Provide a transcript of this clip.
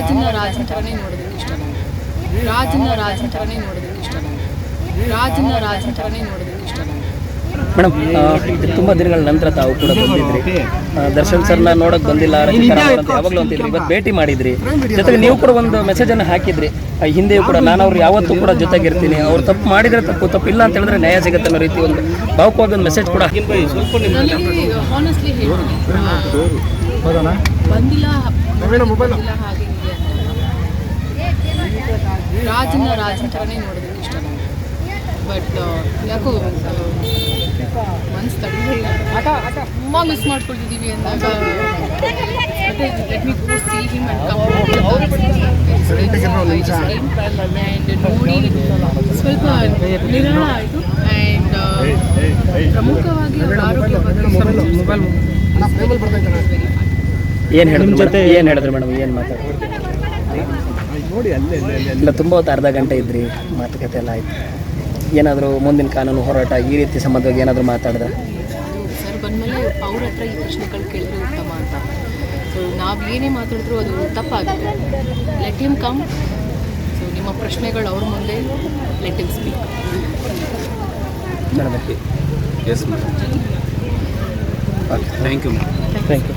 ರಾಜನ್ನ ರಾಜನ ಥರನೇ ನೋಡೋದಕ್ಕೆ ಇಷ್ಟ ನನಗೆ. ರಾಜನ್ನ ರಾಜನ ಥರನೇ ನೋಡೋದಕ್ಕೆ ಇಷ್ಟ ನನಗೆ. ರಾಜನ್ನ ರಾಜನ ಥರನೇ ನೋಡೋದಕ್ಕೆ ಇಷ್ಟ ನನಗೆ. ಮೇಡಮ್ ತುಂಬ ದಿನಗಳ ನಂತರ ತಾವು ಕೂಡ ಬಂದಿದ್ರಿ. ದರ್ಶನ್ ಸರ್ನ ನೋಡಕ್ ಬಂದಿಲ್ಲ ಯಾವಾಗ್ಲೂ ಅಂತಿದ್ರಿ ಇವತ್ತು ಭೇಟಿ ಮಾಡಿದ್ರಿ. ಜೊತೆಗೆ ನೀವು ಕೂಡ ಒಂದು ಮೆಸೇಜನ್ನು ಹಾಕಿದ್ರಿ. ಆ, ಹಿಂದೆಯೂ ಕೂಡ ನಾನು ಅವ್ರು ಯಾವತ್ತೂ ಕೂಡ ಜೊತೆಗಿರ್ತೀನಿ. ಅವ್ರು ತಪ್ಪು ಮಾಡಿದ್ರೆ ತಪ್ಪು ತಪ್ಪಿಲ್ಲ ಅಂತ ಹೇಳಿದ್ರೆ ನ್ಯಾಯ ಸಿಗುತ್ತೆ ಅನ್ನೋ ರೀತಿ ಒಂದು ಭಾವುಕವಾಗಿ ಒಂದು ಮೆಸೇಜ್ ಕೂಡ ಬಂದಿಲ್ಲ ಹಾಗೆ ರಾಜನ್ನ ರಾಜನ ಥರನೇ ನೋಡೋದಕ್ಕೆ ಇಷ್ಟ ನನಗೆ. ಬಟ್ ಯಾಕೋ ಮನ್ಸು ತಡೆದಿಲ್ಲ. ತುಂಬ ಮಿಸ್ ಮಾಡ್ಕೊಳ್ತಿದ್ದೀವಿ ಅಂದಾಗ let me go see him and ನೋಡಿ ಸ್ವಲ್ಪ ನಿರಾಳ ಆಯಿತು. ಆ್ಯಂಡ್ ಪ್ರಮುಖವಾಗಿ ಅವರ ಆರೋಗ್ಯ ಬಗ್ಗೆ ಏನು ಹೇಳಿದ್ರು ಮೇಡಮ್? ಏನು ಹೇಳಿದ್ರು ಮೇಡಮ್? ಏನು ಮಾತಾಡಿದ್ರು ಇಲ್ಲ ತುಂಬ ಹೊತ್ತು ಅರ್ಧ ಗಂಟೆ ಇದ್ರಿ ಮಾತುಕತೆ ಎಲ್ಲ ಆಯ್ತು. ಏನಾದರೂ ಮುಂದಿನ ಕಾನೂನು ಹೋರಾಟ ಈ ರೀತಿ ಸಂಬಂಧವಾಗಿ ಏನಾದರೂ ಮಾತಾಡಿದ್ರೆ? ಸರ್ ಬಂದಮೇಲೆ ಅವ್ರ ಹತ್ರ ಈ ಪ್ರಶ್ನೆಗಳು ಕೇಳಿದ್ರೆ ಉತ್ತಮ ಅಂತ. ಸೊ ನಾವು ಏನೇ ಮಾತಾಡಿದ್ರು ಅದು ತಪ್ಪಾಗುತ್ತೆ. ಲೆಟ್ ಹಿಮ್ ಕಮ್ ಸೊ ನಿಮ್ಮ ಪ್ರಶ್ನೆಗಳು ಅವ್ರ ಮುಂದೆ. Let him speak madam. Yes madam thank you thank you